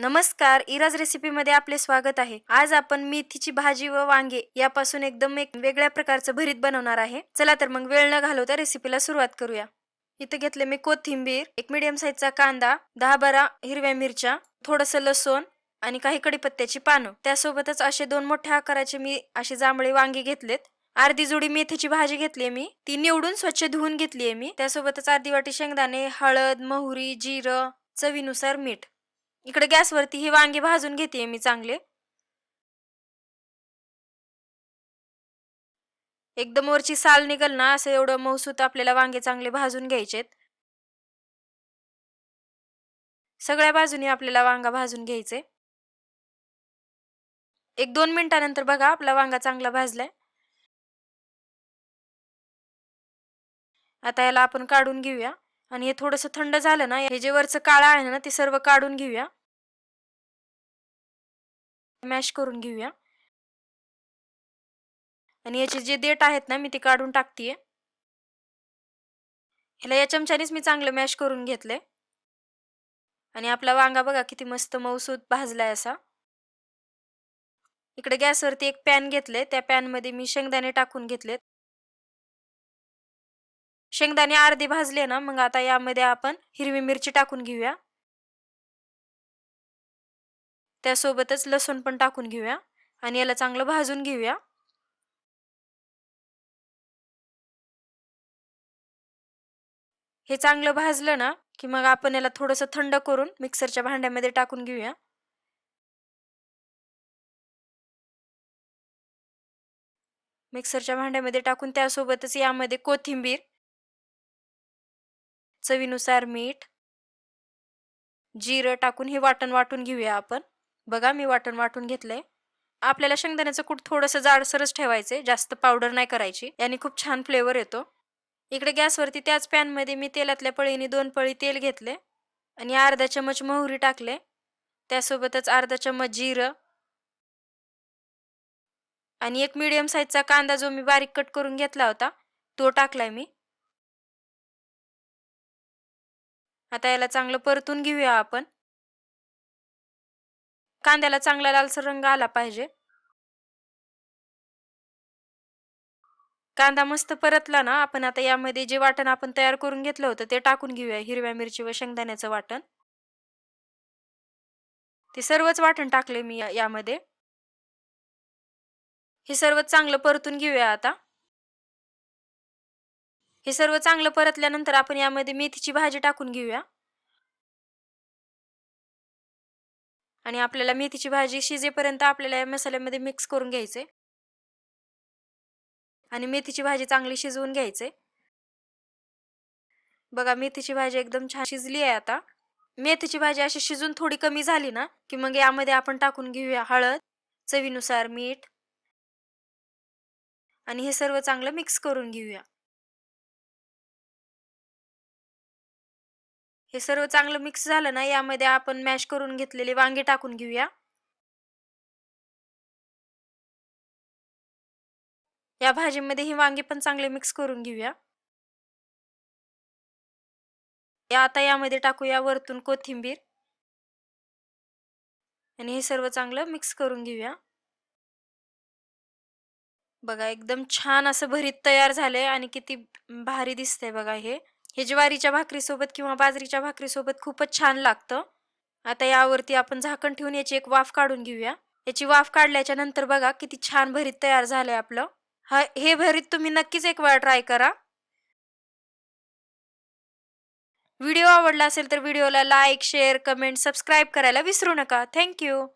नमस्कार इराज रेसिपीमध्ये आपले स्वागत आहे. आज आपण मेथीची भाजी व वांगे यापासून एकदम एक वेगळ्या प्रकारचं भरीत बनवणार आहे. चला तर मग वेळ न घालवता रेसिपीला सुरुवात करूया. इथं घेतले मी कोथिंबीर एक मिडियम साईजचा कांदा दहा बारा हिरव्या मिरच्या थोडंसं लसूण आणि काही कडीपत्त्याची पानं. त्यासोबतच असे दोन मोठ्या आकाराचे मी असे जांभळे वांगे घेतलेत. अर्धी जुडी मेथीची भाजी घेतली मी. ती निवडून स्वच्छ धुवून घेतलीये मी. त्यासोबतच अर्धी वाटी शेंगदाणे हळद मोहरी जिरं चवीनुसार मीठ. इकडे गॅसवरती ही वांगी भाजून घेते मी चांगले. एकदम वरची साल निघल ना असं एवढं मौसूत आपल्याला वांगे चांगले भाजून घ्यायचेत. सगळ्या बाजूनी आपल्याला वांगा भाजून घ्यायचे. एक दोन मिनिटानंतर बघा आपला वांगा चांगला भाजलाय. आता याला आपण काढून घेऊया. आणि हे थोडस थंड झालं ना हे जे वरचं काळं आहे ना ते सर्व काढून घेऊया. मॅश करून घेऊया. आणि याचे जे देठ आहेत ना मी ते काढून टाकतीये. ह्याला या चमच्यानेच मी चांगलं मॅश करून घेतलंय. आणि आपला वांगा बघा किती मस्त मऊसूत भाजलाय असा. इकडे गॅसवरती एक पॅन घेतले त्या पॅनमध्ये मी शेंगदाणे टाकून घेतलेत. शेंगदाणे अर्धे भाजले ना मग आता यामध्ये आपण हिरवी मिरची टाकून घेऊया. त्यासोबतच लसूण पण टाकून घेऊया आणि याला चांगलं भाजून घेऊया. हे चांगलं भाजलं ना की मग आपण याला थोडंसं थंड करून मिक्सरच्या भांड्यामध्ये टाकून घेऊया. मिक्सरच्या भांड्यामध्ये टाकून त्यासोबतच यामध्ये कोथिंबीर चवीनुसार मीठ जिरं टाकून हे वाटण वाटून घेऊया आपण. बघा मी वाटण वाटून घेतलंय. आपल्याला शेंगदाण्याचं कूट थोडंसं जाडसरच ठेवायचे जास्त पावडर नाही करायची. याने खूप छान फ्लेवर येतो. इकडे गॅसवरती त्याच पॅनमध्ये मी तेलातल्या पळीने दोन पळी तेल घेतले आणि अर्धा चमच मोहरी टाकले त्यासोबतच अर्धा चमच जिरं आणि एक मिडियम साईजचा कांदा जो मी बारीक कट करून घेतला होता तो टाकलाय मी. आता याला चांगलं परतून घेऊया आपण. कांद्याला चांगला लालसर रंग आला पाहिजे. कांदा मस्त परतला ना आपण आता यामध्ये जे वाटण आपण तयार करून घेतलं होतं ते टाकून घेऊया हिरव्या मिरची व शेंगदाण्याचं वाटण. ते सर्वच वाटण टाकले मी यामध्ये. हे सर्व चांगलं परतून घेऊया आता. हे सर्व चांगलं परतल्यानंतर आपण यामध्ये मेथीची भाजी टाकून घेऊया. आणि आपल्याला मेथीची भाजी शिजेपर्यंत आपल्याला या मसाल्यामध्ये मिक्स करून घ्यायचे. आणि मेथीची भाजी चांगली शिजवून घ्यायचे. बघा मेथीची भाजी एकदम छान शिजली आहे आता. मेथीची भाजी अशी शिजून थोडी कमी झाली ना की मग यामध्ये आपण टाकून घेऊया हळद चवीनुसार मीठ. आणि हे सर्व चांगलं मिक्स करून घेऊया. हे सर्व चांगलं मिक्स झालं ना यामध्ये आपण मॅश करून घेतलेले वांगे टाकून घेऊया. या भाजीमध्ये ही वांगे पण चांगले मिक्स करून घेऊया. या आता यामध्ये टाकूया वरतून कोथिंबीर. आणि हे सर्व चांगलं मिक्स करून घेऊया. बघा एकदम छान असं भरीत तयार झालंय आणि किती भारी दिसतंय बघा हे. हे ज्वारीच्या भाकरीसोबत किंवा बाजरीच्या भाकरीसोबत खूपच छान लागतं. आता यावरती आपण झाकण ठेवून याची एक वाफ काढून घेऊया. याची वाफ काढल्याच्या नंतर बघा किती छान भरीत तयार झालंय आपलं. हा हे भरीत तुम्ही नक्कीच एक वेळा ट्राय करा. व्हिडिओ आवडला असेल तर व्हिडिओला लाईक शेअर कमेंट सबस्क्राईब करायला विसरू नका. थँक्यू